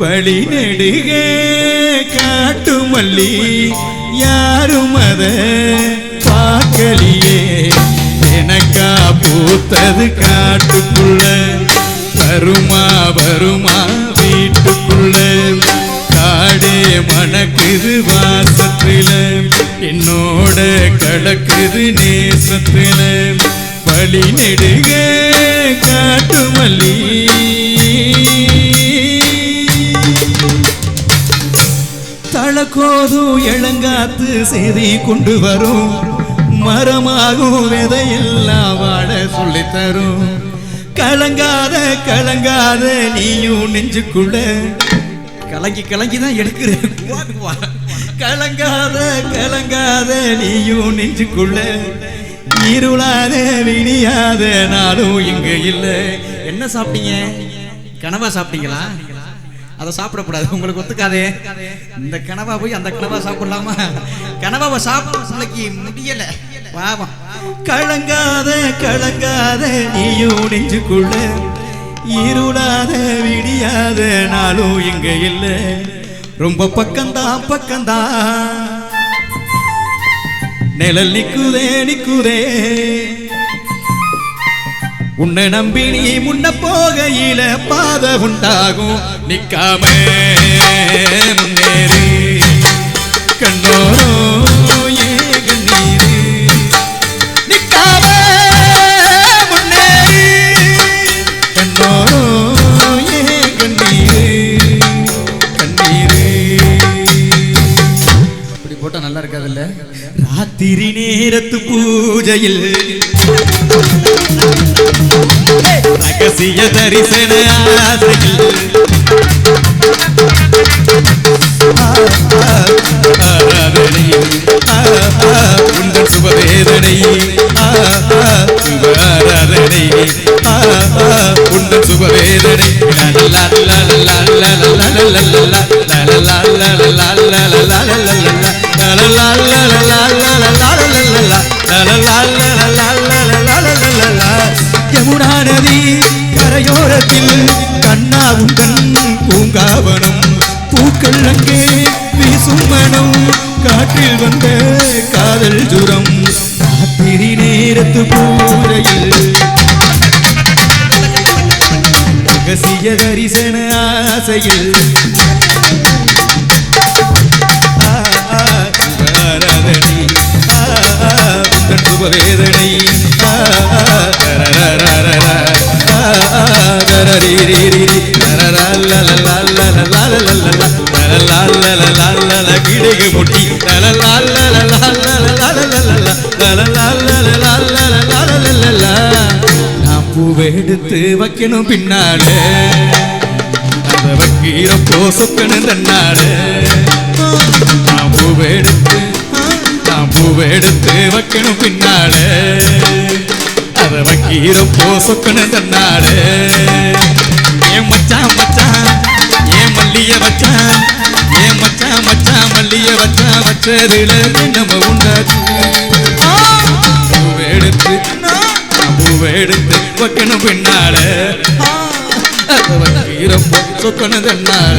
வழி நெடுகே காட்டு மல்லி யாரும் அத பார்க்கலையே. எனக்கா பூத்தது காட்டுக்குள்ள. வருமா வருமா வீட்டுக்குள்ள. காடே மணக்குது வாசத்துல. என்னோட கடக்குது நேசத்துல. வழி நெடுக காட்டு கோதும் தளக்கோதும் இளங்காத்து செய்தி கொண்டு வரும். மரமாகும் விதையெல்லாம் வாட சொல்லி தரும். கலங்காத கலங்காத நீயும் நெஞ்சுக்குள்ள. கலங்கி கலங்கி தான் எடுக்கிற கலங்காத கலங்காத நீயும் நெஞ்சுக்குள்ள. இருளாத விடியாத நாளும் இங்க இல்லை. என்ன சாப்பிட்டீங்க? கனவா சாப்பிட்டீங்களா? அதை சாப்பிடக்கூடாது. உங்களுக்கு ஒத்துக்காதே. இந்த கனவா போய் அந்த கனவா சாப்பிடலாமா? கனவாவை சாப்பிட பிள்ளைக்கு முடியல. பாவம். கலங்காத கலங்காத நீயும் நெஞ்சுக்குள்ள. இருளாத விடியாத நாளும் இங்க இல்ல. ரொம்ப பக்கம்தான் பக்கம்தான். நிழல் நிக்குதே நிக்குதே. உன்னை நம்பி நீ முன்ன போகையில பாத உண்டாகும். நிக்காம முன்னேறி. கண்ணோரோ போட்டா நல்லா இருக்காதுல்ல? ராத்திரி நேரத்து பூஜையில் ரகசிய தரிசன ஆசையில். உங்கள் சுபவேதனை சுப ஆராதனை உங்கள் சுபவேதனை. லலலா லலலா லலலா லலலா லலலா லலலா யமுனா கரையோரத்தில் கண்ணா உங்கள் பூங்காவனம் பூக்கள் அங்கே வீசும் மனம் காற்றில் வந்த காதல் ஜுரம் ராத்திரி நேரத்து பூரையில் ரகசிய தரிசன ஆசையில் கிடகு முட்டி. நான் பூவை எடுத்து வைக்கணும் பின்னால. அந்த வைக்கிறப்போ சொக்கணும் தன்னால. நான் பூவை எடுத்து நான் பூவை எடுத்து வைக்கணும் பின்னால. அத வைக்கிறப்போ சொக்கணும் தன்னால. என் மச்சான் வச்ச வச்சதில தினம உண்டாச்சு. பூவெடுத்து பூவெடுத்து வைக்கணும் பின்னால. சொக்கணும் கண்ணால.